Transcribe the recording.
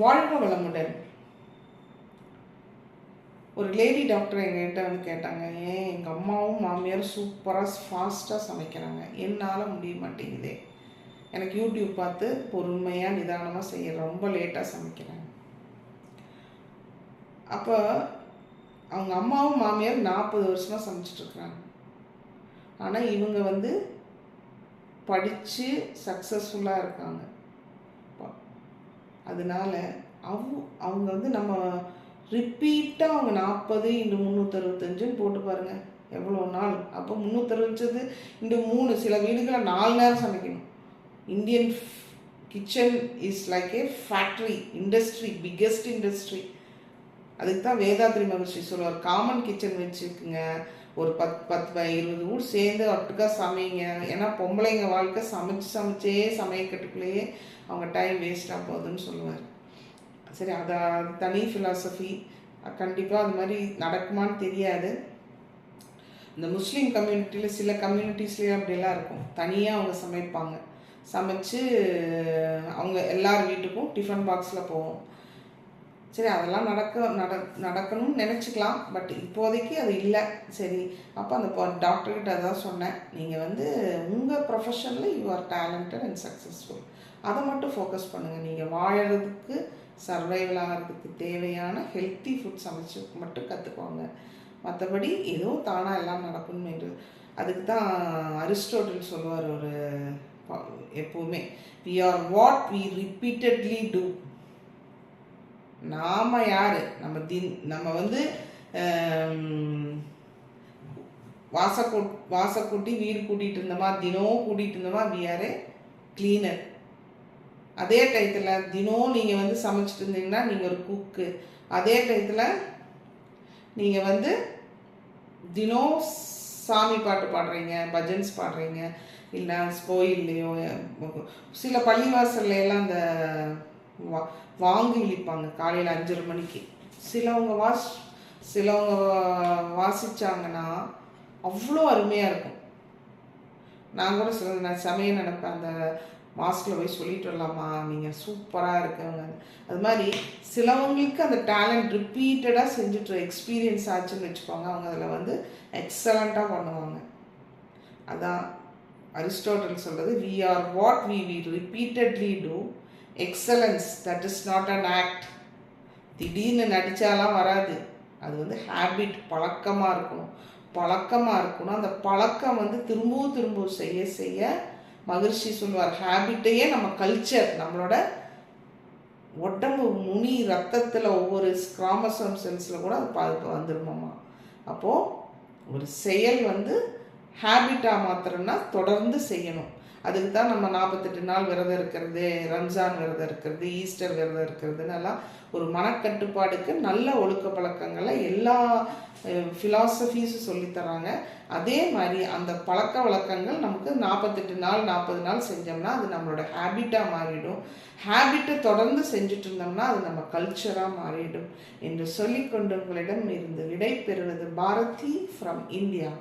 வாழ்க வளமுடன். ஒரு லேடி டாக்டர் எங்கள்கிட்ட வந்து கேட்டாங்க ஏன் எங்கள் அம்மாவும் மாமியாரும் சூப்பராக ஃபாஸ்ட்டாக சமைக்கிறாங்க. என்னால் முடிய மாட்டேங்குதே. எனக்கு யூடியூப் பார்த்து பொறுமையாக நிதானமாக செய்ய ரொம்ப லேட்டாக சமைக்கிறாங்க. அப்போ அவங்க அம்மாவும் மாமியார் நாற்பது வருஷமாக சமைச்சிட்ருக்குறாங்க. ஆனால் இவங்க வந்து படித்து சக்ஸஸ்ஃபுல்லாக இருக்காங்க. அதனால அவ் அவங்க வந்து நம்ம ரிப்பீட்டாக அவங்க நாற்பது இன்று முந்நூற்றறுபத்தஞ்சுன்னு போட்டு பாருங்கள் எவ்வளோ நாள்? அப்போ முந்நூற்றறுபத்தஞ்சது இன்று மூணு. சில வீடுகளில் நாலு நேரம் சமைக்கணும். Indian kitchen is like a factory industry biggest industry அதுக்கு தான் வேதாத்ரி மகர்ஷி சொல்லுவார் காமன் கிச்சன் வச்சுருக்குங்க. ஒரு பத் பத்து இருபது ஊர் சேர்ந்து ஒட்டுக்கா சமைங்க. ஏன்னா பொம்பளைங்க வாழ்க்கை சமைச்சு சமைச்சே சமையக்கட்டுக்குள்ளேயே அவங்க டைம் வேஸ்ட்டாக போகுதுன்னு சொல்லுவார். சரி அதை தனி ஃபிலாசபி கண்டிப்பாக அது மாதிரி நடக்குமான்னு தெரியாது. இந்த முஸ்லீம் கம்யூனிட்டியில் சில கம்யூனிட்டிஸ்லேயும் அப்படியெல்லாம் இருக்கும். தனியாக அவங்க சமைப்பாங்க. சமைச்சு அவங்க எல்லார் வீட்டுக்கும் டிஃபன் பாக்ஸில் போவோம். சரி அதெல்லாம் நடக்க நட நடக்கணும்னு நினச்சிக்கலாம். பட் இப்போதைக்கு அது இல்லை. சரி அப்போ அந்த டாக்டர்கிட்ட அதான் சொன்னேன். நீங்கள் வந்து உங்கள் ப்ரொஃபஷனில் you are talented and successful அதை மட்டும் ஃபோக்கஸ் பண்ணுங்கள் நீங்கள் வாழறதுக்கு சர்வைவல் ஆகிறதுக்கு தேவையான ஹெல்த்தி ஃபுட் சமைச்சு மட்டும் கற்றுக்கோங்க மற்றபடி ஏதோ தானாக எல்லாம் நடக்கணும் என்று. அதுக்கு தான் அரிஸ்டோட்டில் சொல்லுவார் ஒரு எப்போவுமே we are what we repeatedly do நாம் யார்? நம்ம தின் நம்ம வந்து ஆம், வாசக்கூ வாசக்கூட்டி வீடு கூட்டிகிட்டு இருந்தோமா தினம் கூட்டிகிட்டு இருந்தோமா வி ஆர் ஏ கிளீனர் அதே டயத்தில் தினம் நீங்கள் வந்து சமைச்சிட்டு இருந்தீங்கன்னா நீங்கள் ஒரு குக்கு அதே டயத்தில் நீங்கள் வந்து தினம் சாமி பாட்டு பாடுறீங்க பஜன்ஸ் பாடுறீங்க இல்லை கோயில்லையோ சில பள்ளிவாசல்ல எல்லாம் அந்த வா வாங்கி இழிப்பாங்க காலையில் அஞ்சரை மணிக்கு. சிலவங்க வாஸ் சிலவங்க வாசித்தாங்கன்னா வாசிச்சாங்கன்னா அவ்வளோ அருமையாக இருக்கும். நான் கூட சில நான் சமையல் நினைப்பேன் அந்த மாஸ்கில் போய் சொல்லிட்டு வரலாமா? நீங்கள் சூப்பராக இருக்கவங்க. அது மாதிரி சிலவங்களுக்கு அந்த டேலண்ட் ரிப்பீட்டடாக செஞ்சுட்டு எக்ஸ்பீரியன்ஸ் ஆச்சுன்னு வச்சுக்கோங்க. அவங்க அதில் வந்து எக்ஸலண்ட்டாக பண்ணுவாங்க. அதான் அரிஸ்டோட்டல் சொல்கிறது we are what we we repeatedly do excellence that is not an act திடீர்னு நடித்தாலாம் வராது. அது வந்து ஹேபிட் பழக்கமாக இருக்கணும் பழக்கமாக இருக்கணும் அந்த பழக்கம் வந்து திரும்பவும் திரும்பவும் செய்ய செய்ய மகிழ்ச்சி சொல்லுவார் ஹேபிட்டையே நம்ம கல்ச்சர் நம்மளோட உடம்பு முனி ரத்தத்தில் ஒவ்வொரு கிராமசோம் செல்ஸில் கூட அது பா வந்துருமாம்மா அப்போது ஒரு செயல் வந்து ஹேபிட்டாக மாத்திரம்னா தொடர்ந்து செய்யணும். அதுக்கு தான் நம்ம நாற்பத்தெட்டு நாள் விரதம் இருக்கிறது ரம்ஜான் விரதம் இருக்கிறது ஈஸ்டர் விரதம் இருக்கிறதுன்னெல்லாம் ஒரு மனக்கட்டுப்பாடுக்கு நல்ல ஒழுக்க பழக்கங்களை எல்லா ஃபிலாசபிஸும் சொல்லித்தராங்க அதே மாதிரி அந்த பழக்க வழக்கங்கள் நமக்கு நாற்பத்தெட்டு நாள் நாற்பது நாள் செஞ்சோம்னா அது நம்மளோட ஹேபிட்டாக மாறிடும். ஹேபிட்டை தொடர்ந்து செஞ்சுட்டு இருந்தோம்னா அது நம்ம கல்ச்சராக மாறிடும். என்று சொல்லிக்கொண்டு உங்களிடம் இருந்து விடை பெறுவது பாரதி ஃப்ரம் இந்தியா